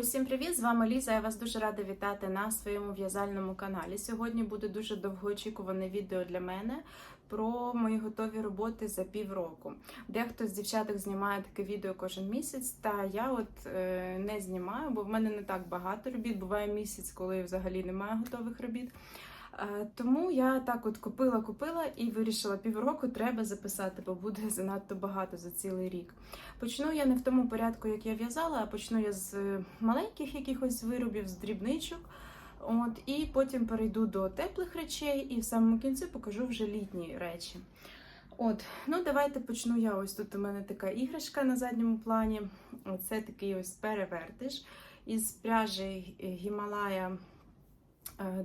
Усім привіт! З вами Ліза. Я вас дуже рада вітати на своєму в'язальному каналі. Сьогодні буде дуже довгоочікуване відео для мене про мої готові роботи за півроку. Дехто з дівчаток знімає таке відео кожен місяць, та я от е, не знімаю, бо в мене не так багато робіт. Буває місяць, коли взагалі немає готових робіт. Е, Тому я так от купила, купила і вирішила півроку треба записати, бо буде занадто багато за цілий рік. Почну я не в тому порядку, як я в'язала, а почну я з маленьких якихось виробів, з дрібничок. От, і потім перейду до теплих речей, і в самому кінці покажу вже літні речі. От, ну давайте почну я. Ось тут у мене така іграшка на задньому плані. Оце такий ось перевертиш із пряжі Гімалая е,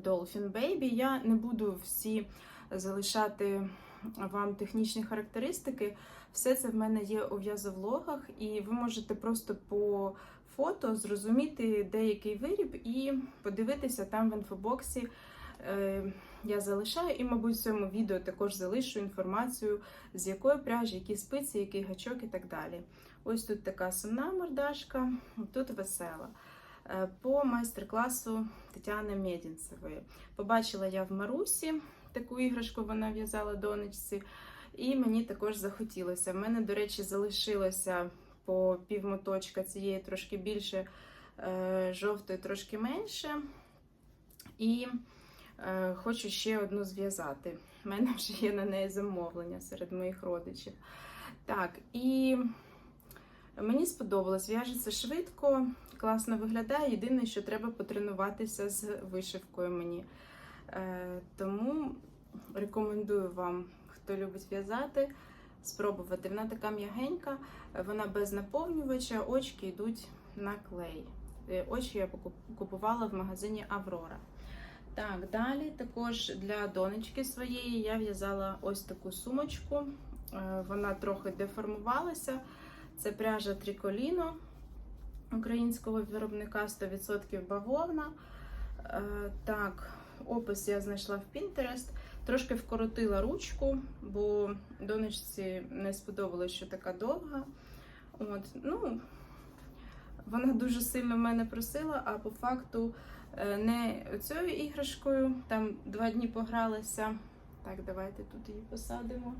Dolphin Baby. Я не буду всі залишати вам технічні характеристики. Все це в мене є у в'язовлогах, і ви можете просто по фото зрозуміти деякий виріб і подивитися там в інфобоксі. Е, я залишаю, і, мабуть, в цьому відео також залишу інформацію, з якої пряжі, які спиці, який гачок і так далі. Ось тут така сумна мордашка, тут весела. Е, По майстер-класу Тетяни Медінцевої. Побачила я в Марусі таку іграшку, вона в'язала донечці. І мені також захотілося. В мене, до речі, залишилося по півмоточка цієї трошки більше, е, жовтої трошки менше. І е, хочу ще одну зв'язати. У мене вже є на неї замовлення серед моїх родичів. Так, і мені сподобалось, в'яжеться швидко, класно виглядає. Єдине, що треба потренуватися з вишивкою мені. Е, тому рекомендую вам хто любить в'язати, спробувати. Вона така м'ягенька, вона без наповнювача, очки йдуть на клей. Е, Очі я купувала в магазині Аврора. Так, далі також для донечки своєї я в'язала ось таку сумочку. Е, Вона трохи деформувалася. Це пряжа Триколіно українського виробника 100% бавовна. Е, Так, опис я знайшла в Pinterest. Трошки вкоротила ручку, бо донечці не сподобалось, що така довга. От, ну, Вона дуже сильно мене просила, а по факту е, не цією іграшкою. Там два дні погралася. Так, давайте тут її посадимо.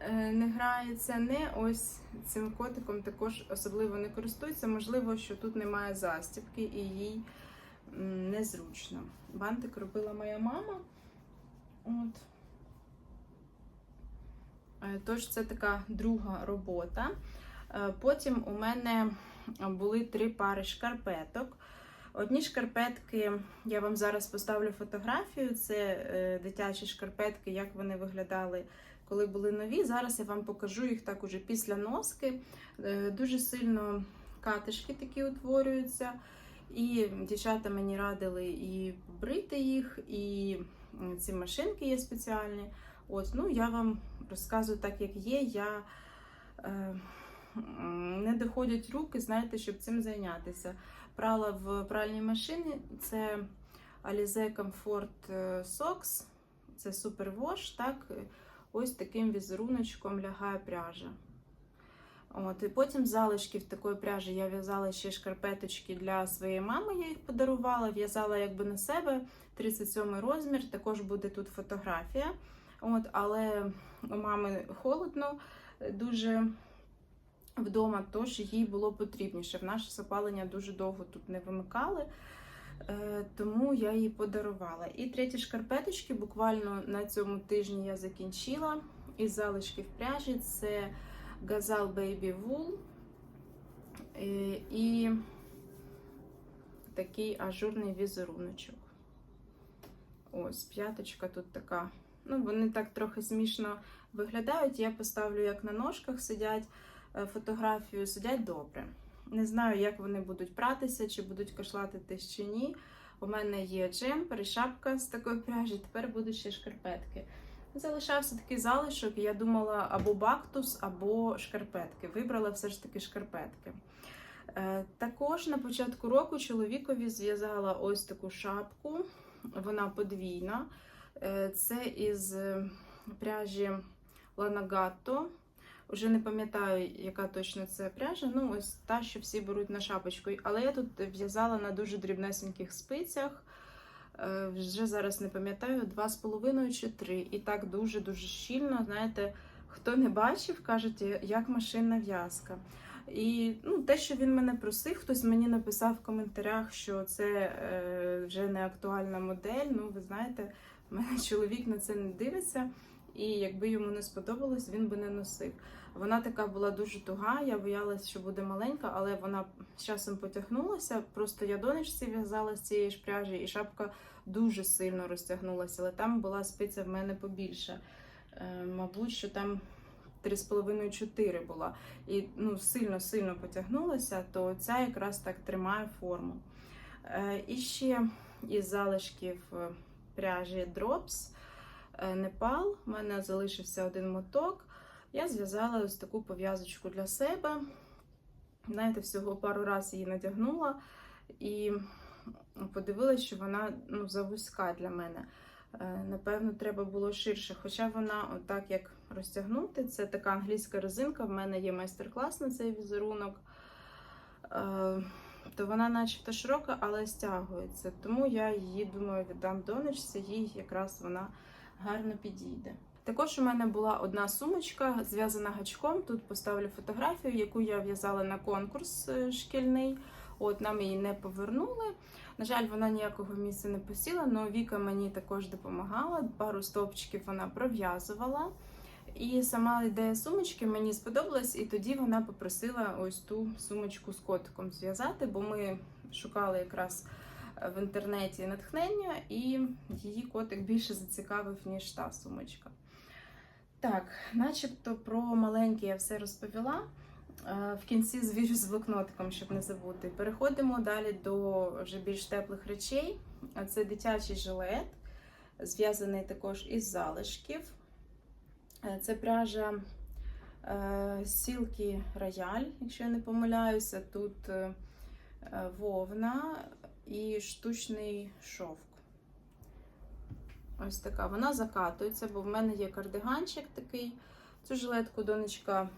Е, Не грається, не ось цим котиком також особливо не користується. Можливо, що тут немає застібки і їй незручно. Бантик робила моя мама. От. Е, Тож, це така друга робота. Е, Потім у мене були три пари шкарпеток. Одні шкарпетки, я вам зараз поставлю фотографію. Це дитячі шкарпетки, як вони виглядали, коли були нові. Зараз я вам покажу їх так уже після носки. Дуже сильно катишки такі утворюються. І дівчата мені радили і брити їх, і ці машинки є спеціальні. От, ну, Я вам розказую так, як є. Я е, не доходять руки, знаєте, щоб цим зайнятися. Прала в пральній машині це Alize Comfort Socks, це Superwash, так, ось таким візеруночком лягає пряжа. От, І потім залишків такої пряжі я в'язала ще шкарпеточки для своєї мами, я їх подарувала, в'язала якби на себе 37 розмір, також буде тут фотографія. От, Але у мами холодно дуже вдома, тож їй було потрібніше. В наше запалення дуже довго тут не вимикали, тому я її подарувала. І треті шкарпеточки буквально на цьому тижні я закінчила. Із залишків пряжі це. Gazal Baby Wool і такий ажурний візеруночок. Ось, п'яточка тут така. Ну, вони так трохи смішно виглядають. Я поставлю, як на ножках сидять е, фотографію, сидять добре. Не знаю, як вони будуть пратися, чи будуть кашлатитись, чи ні. У мене є джемпер і шапка з такої пряжі, тепер будуть ще шкарпетки. Залишався такий залишок, я думала або бактус, або шкарпетки. Вибрала все ж таки шкарпетки. Е, також на початку року чоловікові зв'язала ось таку шапку, вона подвійна. Е, це із пряжі Lanagato. Уже не пам'ятаю, яка точно це пряжа. Ну, ось та, що всі беруть на шапочку. Але я тут в'язала на дуже дрібнесеньких спицях. Е, Вже зараз не пам'ятаю, два з половиною чи три. І так дуже-дуже щільно. Знаєте, хто не бачив, кажуть, як машинна в'язка. І ну, те, що він мене просив, хтось мені написав в коментарях, що це е, вже не актуальна модель. Ну, ви знаєте, в мене чоловік на це не дивиться, і якби йому не сподобалось, він би не носив. Вона така була дуже туга, я боялась, що буде маленька, але вона з часом потягнулася. Просто я донечці в'язала з цієї ж пряжі, і шапка дуже сильно розтягнулася, але там була спиця в мене побільше. Е, мабуть, що там 3,5-4 була. І ну, сильно-сильно потягнулася, то ця якраз так тримає форму. Е, і ще із залишків е, пряжі Drops Непал. У мене залишився один моток. Я зв'язала ось таку пов'язочку для себе. Знаєте, всього пару разів її надягнула і подивилася, що вона ну, завузька для мене. Е, Напевно, треба було ширше. Хоча вона, отак як розтягнути, це така англійська резинка. В мене є майстер-клас на цей візерунок. Е, То вона начебто широка, але стягується. Тому я її, думаю, віддам донечці, їй якраз вона гарно підійде. Також у мене була одна сумочка, зв'язана гачком. Тут поставлю фотографію, яку я в'язала на конкурс е, шкільний. От нам її не повернули. На жаль, вона ніякого місця не посіла, але Віка мені також допомагала. Пару стовпчиків вона пров'язувала. І сама ідея сумочки мені сподобалась, і тоді вона попросила ось ту сумочку з котиком зв'язати, бо ми шукали якраз в інтернеті натхнення, і її котик більше зацікавив, ніж та сумочка. Так, начебто про маленьке я все розповіла. Е, В кінці звірю з блокнотиком, щоб не забути. Переходимо далі до вже більш теплих речей. Е, Це дитячий жилет, зв'язаний також із залишків. Е, Це пряжа е, Silky Royal, якщо я не помиляюся. Тут е, е, вовна і штучний шовк. Ось така. Вона закатується, бо в мене є кардиганчик такий. Цю жилетку донечка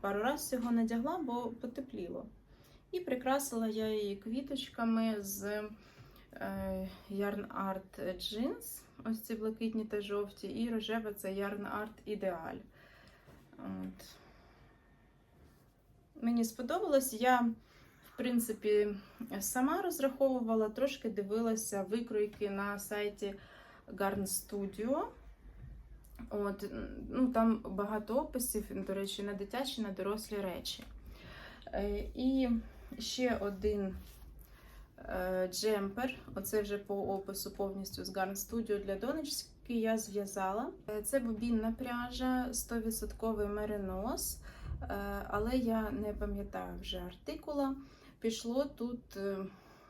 пару разів всього надягла, бо потепліло. І прикрасила я її квіточками з е, Yarn Art Jeans. Ось ці блакитні та жовті, і рожева це Yarn Art Ideal. От. Мені сподобалось. Я, в принципі, сама розраховувала, трошки дивилася викройки на сайті Garn Studio. От, ну, Там багато описів, до речі, на дитячі, на дорослі речі. Е, І ще один е, джемпер. Оце вже по опису повністю з Garn Studio для донечки я зв'язала. Е, Це бобінна пряжа, 100% меринос, але я не пам'ятаю вже артикула. Пішло тут е,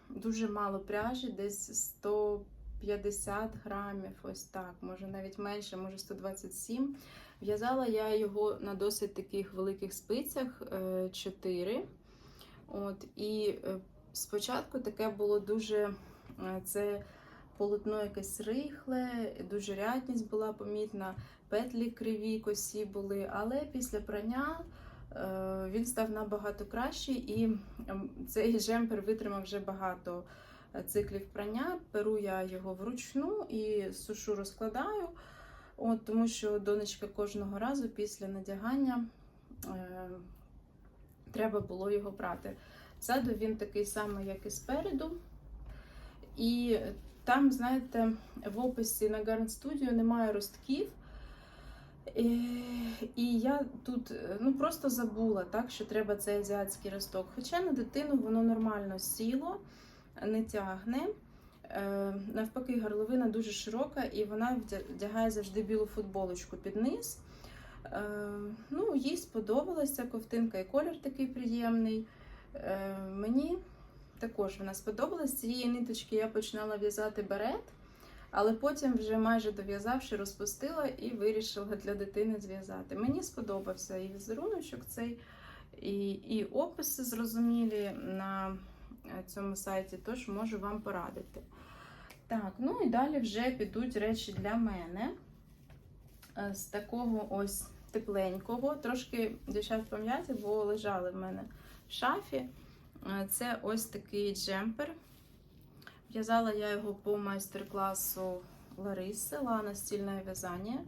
дуже мало пряжі, десь 100 50 грамів, ось так, може навіть менше, може 127. В'язала я його на досить таких великих спицях 4. От, І е, спочатку таке було дуже е, це полотно якесь рихле, дуже рядність була помітна, петлі криві, косі були, але після прання е, він став набагато кращий, і цей джемпер витримав вже багато циклів прання. Беру я його вручну і сушу розкладаю, от, тому що донечка кожного разу після надягання е, треба було його прати. Ззаду він такий самий, як і спереду. І там, знаєте, в описі на Garn Studio немає ростків. І, і я тут ну, просто забула, так, що треба цей азіатський росток. Хоча на дитину воно нормально сіло не тягне. Е, Навпаки, горловина дуже широка і вона вдягає завжди білу футболочку під низ. Е, Ну, Їй сподобалася ковтинка і колір такий приємний. Е, Мені також вона сподобалась. З цієї ниточки я починала в'язати берет, але потім, вже майже дов'язавши, розпустила і вирішила для дитини зв'язати. Мені сподобався і візеруночок цей, і, і описи зрозумілі на цьому сайті, тож можу вам порадити. Так, ну і далі вже підуть речі для мене. З такого ось тепленького. Трошки дівчат пам'яті, бо лежали в мене в шафі. Е, Це ось такий джемпер. В'язала я його по майстер-класу Лариси, Лана стільне в'язання.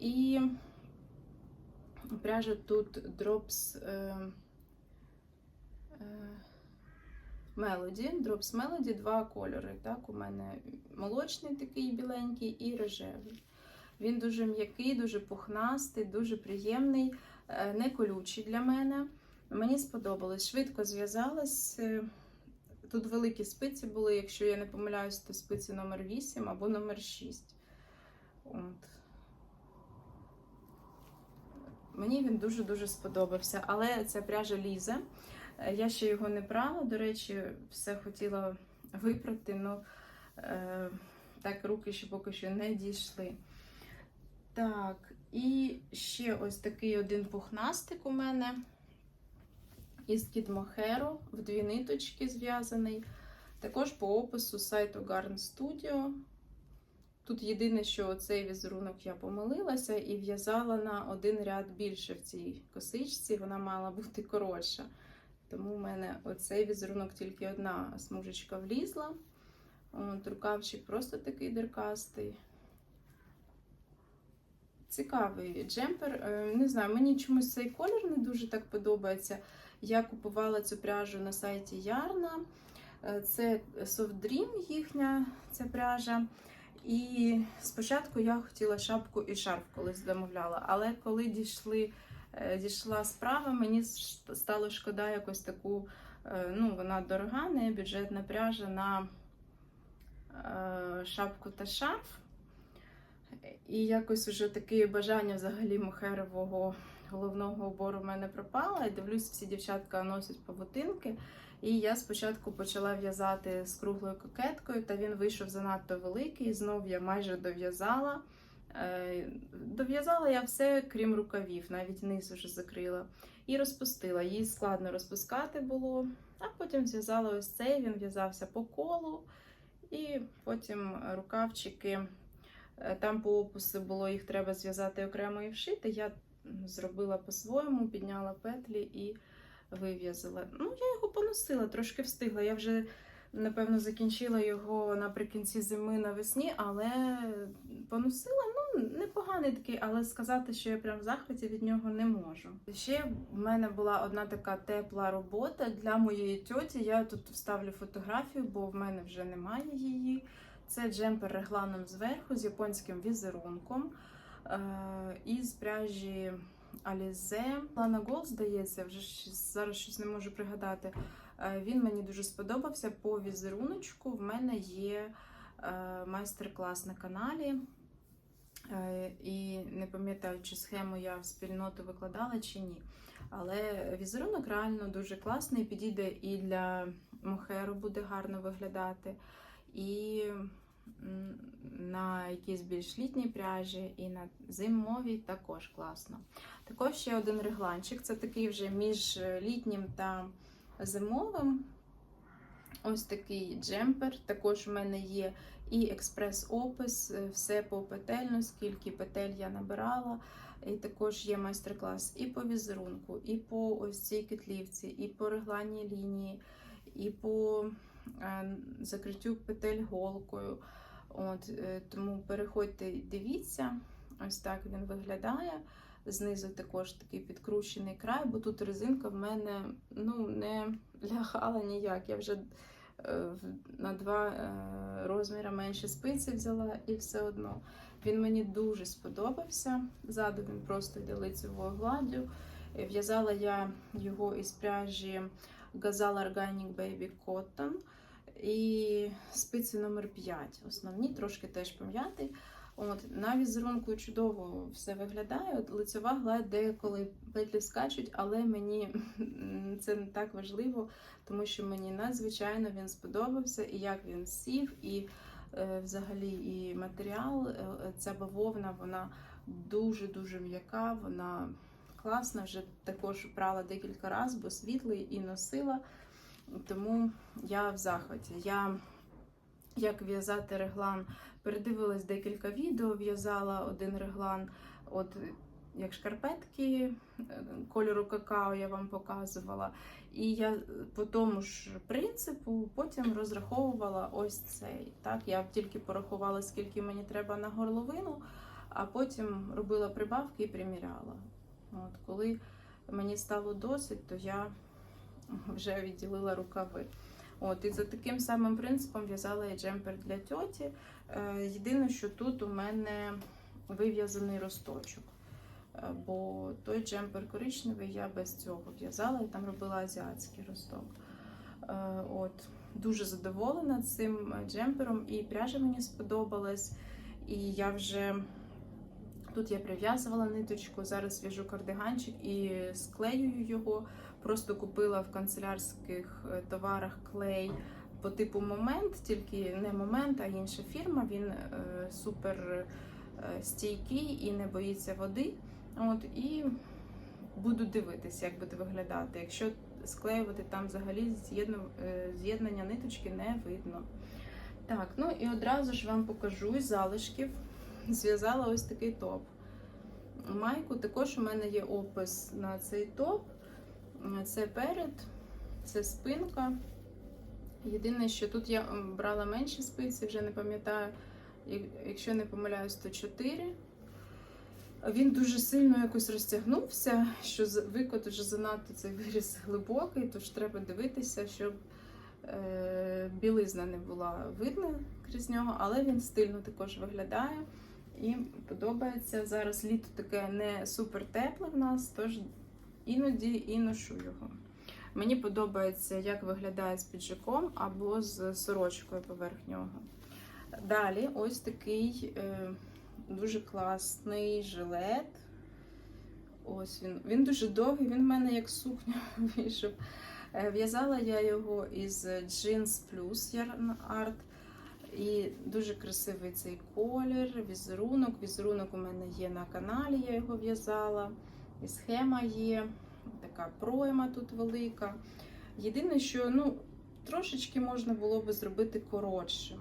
І пряжа тут Drops е, е, Melody. Drops Melody, два кольори. Так, у мене молочний такий біленький і рожевий. Він дуже м'який, дуже пухнастий, дуже приємний, е, не колючий для мене. Мені сподобалось. Швидко зв'язалась. Тут великі спиці були, якщо я не помиляюсь, то спиці номер 8 або номер 6. От. Мені він дуже-дуже сподобався. Але ця пряжа лізе. Я ще його не прала. До речі, все хотіла випрати, ну е, так руки ще поки що не дійшли. Так, і ще ось такий один пухнастик у мене із Кід в дві ниточки зв'язаний. Також по опису сайту Garn Studio. Тут єдине, що цей візерунок я помилилася і в'язала на один ряд більше в цій косичці, вона мала бути коротша. Тому в мене оцей візерунок тільки одна смужечка влізла. От, рукавчик просто такий деркастий. Цікавий джемпер. Е, Не знаю, мені чомусь цей колір не дуже так подобається. Я купувала цю пряжу на сайті Ярна. Е, Це Soft Dream їхня ця пряжа. І спочатку я хотіла шапку і шарф колись замовляла, але коли дійшли, е, дійшла справа, мені стало шкода якось таку, е, ну, вона дорога, не бюджетна пряжа на шапку та шарф. І якось уже таке бажання взагалі мохерового головного убору в мене пропало. І дивлюсь, всі дівчатка носять павутинки. І я спочатку почала в'язати з круглою кокеткою, та він вийшов занадто великий. Знов я майже дов'язала. Е, Дов'язала я все, крім рукавів, навіть низ уже закрила. І розпустила. Її складно розпускати було. А потім зв'язала ось цей, він в'язався по колу. І потім рукавчики. Е, Там по опису було, їх треба зв'язати окремо і вшити. Я зробила по-своєму, підняла петлі і вив'язала. Ну, я його поносила, трошки встигла. Я вже, напевно, закінчила його наприкінці зими навесні, але поносила, ну, непоганий такий, але сказати, що я прям в захваті від нього не можу. Ще в мене була одна така тепла робота для моєї тьоті. Я тут вставлю фотографію, бо в мене вже немає її. Це джемпер регланом зверху з японським візерунком. Е, із пряжі Alize. Lana Gold, здається, вже зараз щось не можу пригадати. Е, Він мені дуже сподобався по візеруночку. В мене є е, майстер-клас на каналі. І не пам'ятаю, чи схему я в спільноту викладала чи ні. Але візерунок реально дуже класний, підійде і для мохеру буде гарно виглядати, і на якійсь більш літній пряжі, і на зимовій також класно. Також ще один регланчик. Це такий вже між літнім та зимовим. Ось такий джемпер. Також у мене є і експрес-опис, е, все по петельно, скільки петель я набирала. І також є майстер-клас і по візерунку, і по ось цій кетлівці, і по регланній лінії, і по е, закриттю петель голкою. От, е, тому переходьте і дивіться. Ось так він виглядає. Знизу також такий підкручений край, бо тут резинка в мене ну, не лягала ніяк. Я вже е, на два е, розміри менше спиці взяла і все одно. Він мені дуже сподобався. Ззаду він просто йде лицевою гладдю. Е, В'язала я його із пряжі Gazal Organic Baby Cotton. І спиці номер 5. Основні, трошки теж пом'ятий. От, на візерунку чудово все виглядає. От, лицева гладь деколи петлі скачуть, але мені це не так важливо, тому що мені надзвичайно він сподобався, і як він сів, і е, взагалі і матеріал. Е, ця бавовна, вона дуже-дуже м'яка, вона класна. Вже також прала декілька разів, бо світлий і носила. Тому я в захваті. Я як в'язати реглан, передивилась декілька відео, в'язала один реглан. От як шкарпетки е, кольору какао я вам показувала. І я по тому ж принципу потім розраховувала ось цей. Так, я тільки порахувала, скільки мені треба на горловину, а потім робила прибавки і приміряла. От, коли мені стало досить, то я вже відділила рукави. От, і за таким самим принципом в'язала я джемпер для тьоті. Е, єдине, що тут у мене вив'язаний росточок. Е, Бо той джемпер коричневий я без цього в'язала і там робила азіатський росток. Е, От, дуже задоволена цим джемпером, і пряжа мені сподобалась. І я вже тут я прив'язувала ниточку, зараз в'яжу кардиганчик і склеюю його. Просто купила в канцелярських е, товарах клей по типу момент, тільки не момент, а інша фірма. Він е, супер е, стійкий і не боїться води. От, і буду дивитися, як буде виглядати. Якщо склеювати там взагалі з'єднання ниточки не видно. Так, ну і одразу ж вам покажу із залишків. Зв'язала ось такий топ. Майку також у мене є опис на цей топ. Це перед, це спинка. Єдине, що тут я брала менші спиці, вже не пам'ятаю, якщо не помиляюсь, то 4. Він дуже сильно якось розтягнувся, що викот вже занадто цей виріс глибокий, тож треба дивитися, щоб е, білизна не була видна крізь нього, але він стильно також виглядає і подобається. Зараз літо таке не супер тепле в нас, тож іноді і ношу його. Мені подобається, як виглядає з піджаком або з сорочкою поверх нього. Далі ось такий е, дуже класний жилет. Ось він. Він дуже довгий, він в мене як сукня вийшов. Е, В'язала я його із Jeans Plus Yarn Art. І дуже красивий цей колір, візерунок. Візерунок у мене є на каналі, я його в'язала. І схема є, така пройма тут велика. Єдине, що ну, трошечки можна було би зробити коротшим.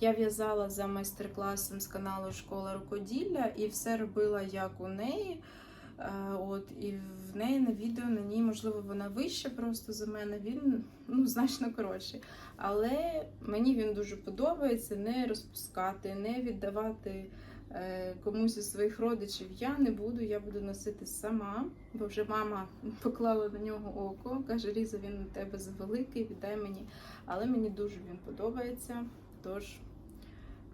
Я в'язала за майстер-класом з каналу Школа рукоділля і все робила як у неї. Е, От, і в неї на відео на ній, можливо, вона вища просто за мене, він ну, значно коротший. Але мені він дуже подобається не розпускати, не віддавати комусь із своїх родичів. Я не буду, я буду носити сама, бо вже мама поклала на нього око. Каже, Ліза, він у тебе завеликий, віддай мені. Але мені дуже він подобається. Тож,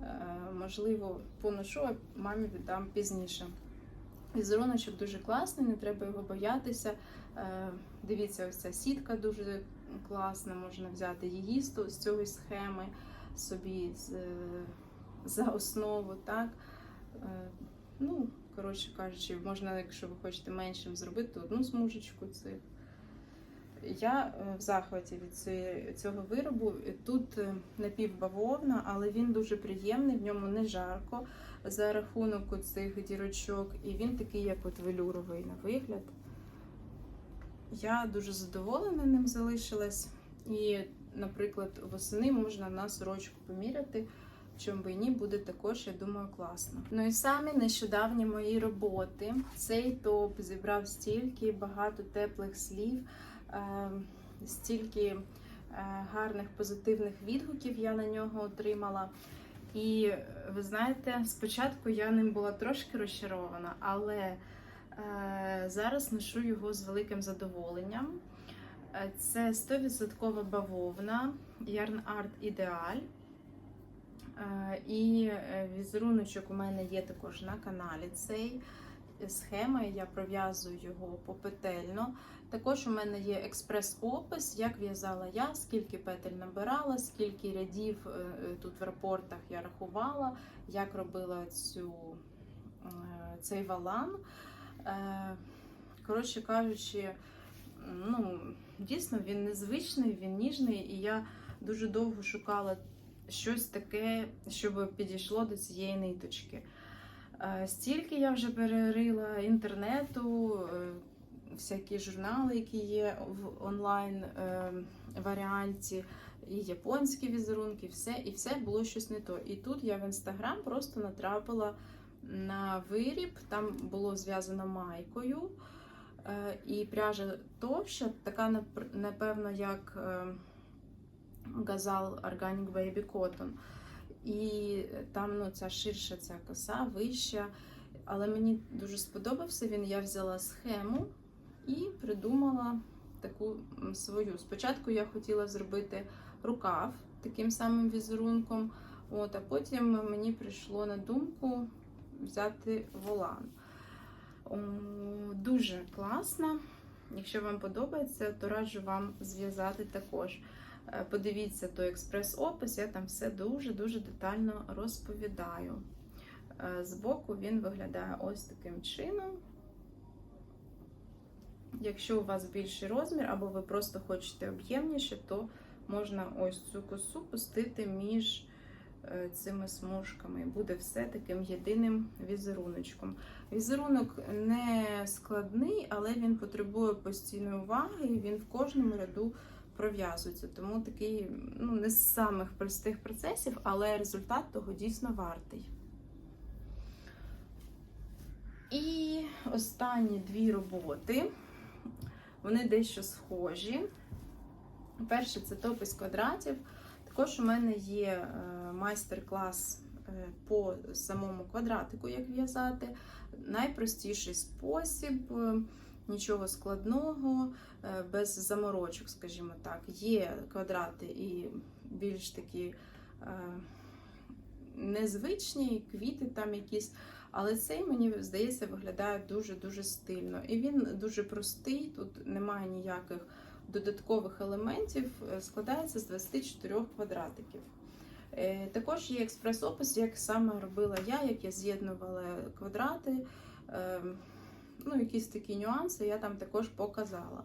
е, можливо, поношу, а мамі віддам пізніше. Візеруночок дуже класний, не треба його боятися. Е, Дивіться, ось ця сітка дуже класна, можна взяти її з цієї схеми собі е, за основу. так. Е, Ну, коротше кажучи, можна, якщо ви хочете меншим зробити, одну смужечку цих. Я е, в захваті від цього виробу. Тут е, напівбавовна, але він дуже приємний, в ньому не жарко за рахунок цих дірочок, і він такий, як от велюровий на вигляд. Я дуже задоволена ним залишилась. І, наприклад, восени можна на сорочку поміряти. Чому би і ні, буде також, я думаю, класно. Ну і самі нещодавні мої роботи. Цей топ зібрав стільки багато теплих слів, е, стільки е, гарних позитивних відгуків я на нього отримала. І ви знаєте, спочатку я ним була трошки розчарована, але е, зараз ношу його з великим задоволенням. Е, Це 100% бавовна Yarn Art Ideal. Е, І е, візеруночок у мене є також на каналі цей. Схема, я пров'язую його попетельно. Також у мене є експрес-опис, як в'язала я, скільки петель набирала, скільки рядів е, тут в рапортах я рахувала, як робила цю, цей валан. Коротше кажучи, ну, дійсно він незвичний, він ніжний, і я дуже довго шукала щось таке, щоб підійшло до цієї ниточки. Е, Стільки я вже перерила інтернету, е, всякі журнали, які є в онлайн е, варіанті, і японські візерунки, все, і все було щось не то. І тут я в інстаграм просто натрапила на виріб. Там було зв'язано майкою. І пряжа товща, така нап- напевно, як газал Organic Baby Cotton. І там ну, ця ширша ця коса, вища. Але мені дуже сподобався він. Я взяла схему і придумала таку свою. Спочатку я хотіла зробити рукав таким самим візерунком, от, а потім мені прийшло на думку взяти волан. О, Дуже класно. Якщо вам подобається, то раджу вам зв'язати також. Е, Подивіться той експрес-опис, я там все дуже-дуже детально розповідаю. Е, Збоку він виглядає ось таким чином. Якщо у вас більший розмір, або ви просто хочете об'ємніше, то можна ось цю косу пустити між е, цими смужками. Буде все таким єдиним візеруночком. Візерунок не складний, але він потребує постійної уваги, і він в кожному ряду пров'язується. Тому такий ну, не з самих простих процесів, але результат того дійсно вартий. І останні дві роботи, вони дещо схожі. Перше це топ із квадратів. Також у мене є е, майстер-клас е, по самому квадратику, як в'язати. Найпростіший спосіб, е, нічого складного, е, без заморочок, скажімо так. Є квадрати і більш такі е, незвичні, квіти там якісь. Але цей, мені здається, виглядає дуже-дуже стильно. І він дуже простий, тут немає ніяких додаткових елементів, е, складається з 24 квадратиків. Також є експрес-опис, як саме робила я, як я з'єднувала квадрати. Ну, якісь такі нюанси я там також показала.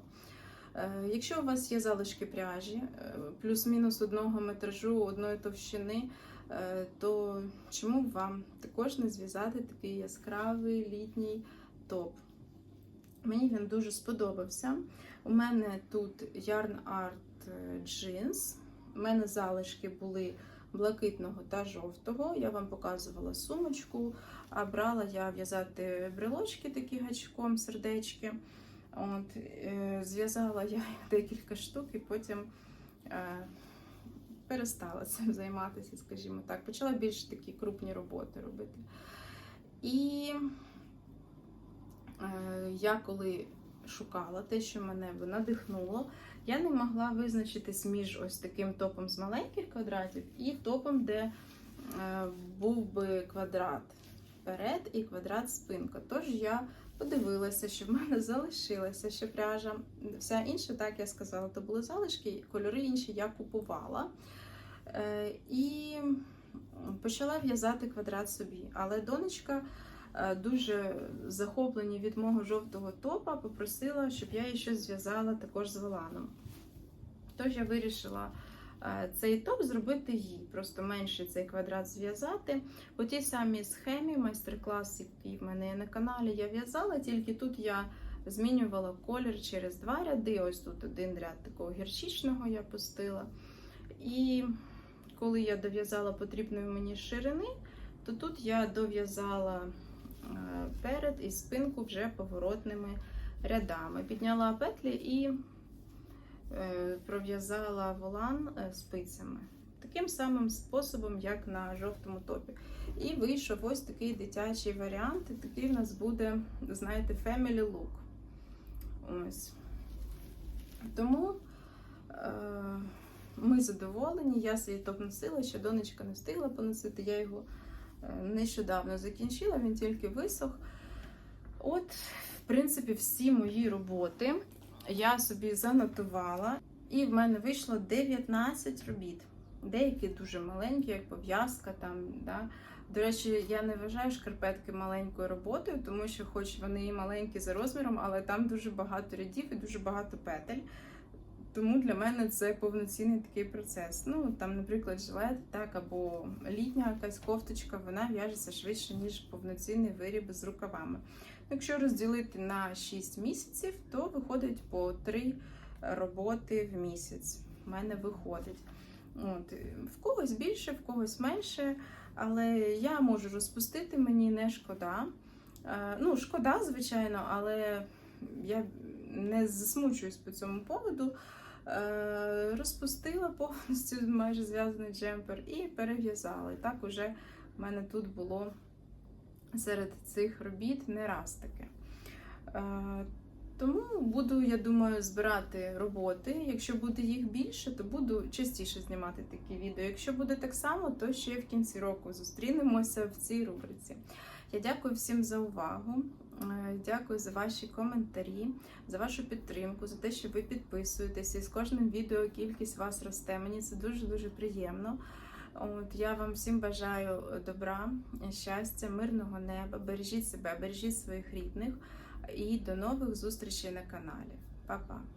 Е, Якщо у вас є залишки пряжі, е, плюс-мінус одного метражу, одної товщини, е, то чому б вам також не зв'язати такий яскравий літній топ? Мені він дуже сподобався. У мене тут Yarn Art Jeans. У мене залишки були блакитного та жовтого. Я вам показувала сумочку, а брала я в'язати брелочки такі гачком, сердечки. От, е, Зв'язала я декілька штук і потім е, перестала цим займатися, скажімо так. Почала більш такі крупні роботи робити. І е, я коли шукала те, що мене надихнуло, я не могла визначитись між ось таким топом з маленьких квадратів і топом, де е, був би квадрат вперед і квадрат спинка. Тож я подивилася, що в мене залишилася ще пряжа. Вся інша, так я сказала, то були залишки, кольори інші я купувала. Е, І почала в'язати квадрат собі. Але донечка дуже захоплені від мого жовтого топа, попросила, щоб я їй щось зв'язала також з воланом. Тож я вирішила е, цей топ зробити їй, просто менший цей квадрат зв'язати. По тій самій схемі, майстер-клас, який в мене є на каналі, я в'язала, тільки тут я змінювала колір через два ряди. Ось тут один ряд такого гірчичного я пустила. І коли я дов'язала потрібної мені ширини, то тут я дов'язала е, перед і спинку вже поворотними рядами. Підняла петлі і е, пров'язала волан е, спицями. Таким самим способом, як на жовтому топі. І вийшов ось такий дитячий варіант. І такий в нас буде, знаєте, family look. Ось. Тому. Е, ми задоволені, я свій топ носила, ще донечка не встигла поносити. Я його е, нещодавно закінчила, він тільки висох. От, в принципі, всі мої роботи я собі занотувала, і в мене вийшло 19 робіт. Деякі дуже маленькі, як пов'язка. там, да. До речі, я не вважаю шкарпетки маленькою роботою, тому що, хоч вони і маленькі за розміром, але там дуже багато рядів і дуже багато петель. Тому для мене це повноцінний такий процес. Ну, там, наприклад, жилет, так, або літня якась кофточка, вона в'яжеться швидше, ніж повноцінний виріб з рукавами. Якщо розділити на 6 місяців, то виходить по 3 роботи в місяць. У мене виходить. От, в когось більше, в когось менше, але я можу розпустити, мені не шкода. Е, Ну, шкода, звичайно, але я не засмучуюсь по цьому поводу. Е, Розпустила повністю майже зв'язаний джемпер і перев'язала. І так уже в мене тут було серед цих робіт не раз таке. Е, Тому буду, я думаю, збирати роботи. Якщо буде їх більше, то буду частіше знімати такі відео. Якщо буде так само, то ще в кінці року зустрінемося в цій рубриці. Я дякую всім за увагу. Е, Дякую за ваші коментарі, за вашу підтримку, за те, що ви підписуєтесь. І з кожним відео кількість вас росте. Мені це дуже дуже приємно. От я вам всім бажаю добра, щастя, мирного неба. Бережіть себе, бережіть своїх рідних і до нових зустрічей на каналі. Па-па!